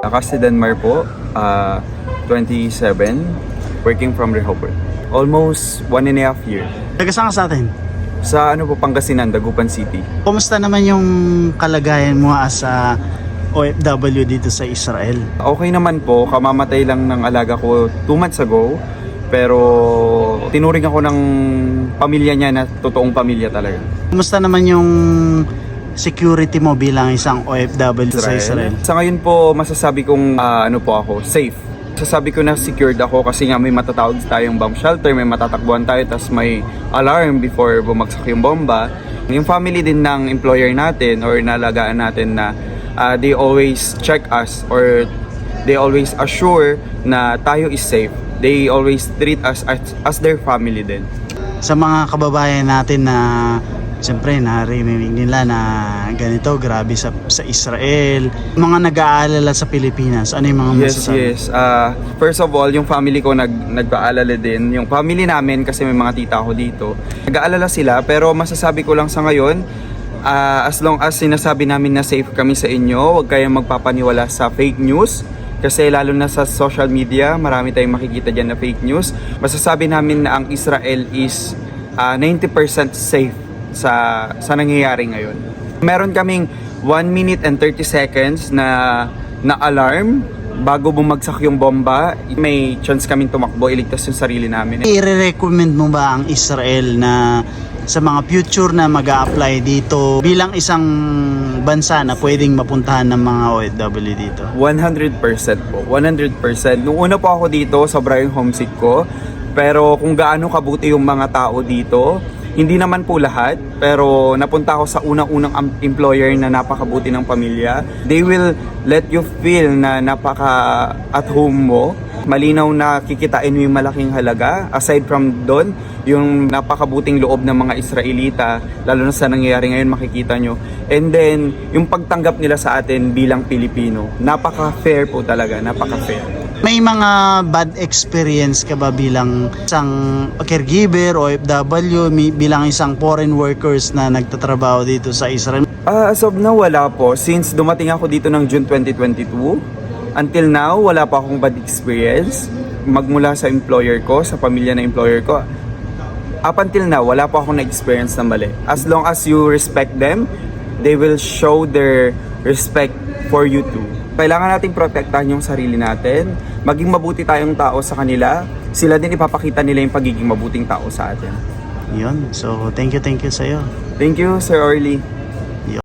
Kasi Denmark po, ah, 27, working from Rehoboth. Almost one and a half year. Taga saan ka sa atin? Sa ano po, Pangasinan, Dagupan City. Kumusta naman yung kalagayan mo as a OFW dito sa Israel? Okay naman po, kamamatay lang ng alaga ko two months ago. Pero tinuring ako ng pamilya niya na totoong pamilya talaga. Kumusta naman yung security mo bilang isang OFW sa Israel? Sa ngayon po, masasabi kong ah, ano po ako, safe. Sasabi ko na secured ako kasi nga may matatawag tayong bomb shelter, may matatakbuhan tayo, tapos may alarm before bumagsak yung bomba. Yung family din ng employer natin or nalagaan natin na ah, they always check us or they always assure na tayo is safe. They always treat us as, as their family din. Sa mga kababayan natin na siyempre narinig nila na ganito, grabe sa, sa Israel. Mga nag-aalala sa Pilipinas, ano yung mga Yes, masasabi? yes. Ah, first of all, yung family ko nag nagpaalala din. Yung family namin kasi may mga tita ko dito. Nag-aalala sila pero masasabi ko lang sa ngayon, ah, as long as sinasabi namin na safe kami sa inyo, huwag kayong magpapaniwala sa fake news. Kasi lalo na sa social media, marami tayong makikita dyan na fake news. Masasabi namin na ang Israel is ah, 90% safe sa, sa nangyayari ngayon. Meron kaming 1 minute and 30 seconds na, na alarm bago bumagsak yung bomba. May chance kaming tumakbo, iligtas yung sarili namin. I-recommend mo ba ang Israel na sa mga future na mag apply dito bilang isang bansa na pwedeng mapuntahan ng mga OFW dito? 100% po. 100%. Nung una po ako dito, sobra yung homesick ko. Pero kung gaano kabuti yung mga tao dito, hindi naman po lahat, pero napunta ako sa unang-unang employer na napakabuti ng pamilya. They will let you feel na napaka at home mo. Malinaw na kikitain mo yung malaking halaga. Aside from doon, yung napakabuting loob ng mga Israelita, lalo na sa nangyayari ngayon makikita nyo. And then, yung pagtanggap nila sa atin bilang Pilipino, napaka-fair po talaga, napaka-fair. May mga bad experience ka ba bilang isang caregiver o OFW, bilang isang foreign workers na nagtatrabaho dito sa Israel? Ah, as of now, wala po. Since dumating ako dito ng June 2022, until now, wala pa akong bad experience. Magmula sa employer ko, sa pamilya na employer ko, up until now, wala pa akong na-experience na mali. As long as you respect them, they will show their respect for you too. Kailangan nating protektahan yung sarili natin, maging mabuti tayong tao sa kanila, sila din ipapakita nila yung pagiging mabuting tao sa atin. Yun. So, thank you, thank you sa'yo. Thank you, Sir Orly.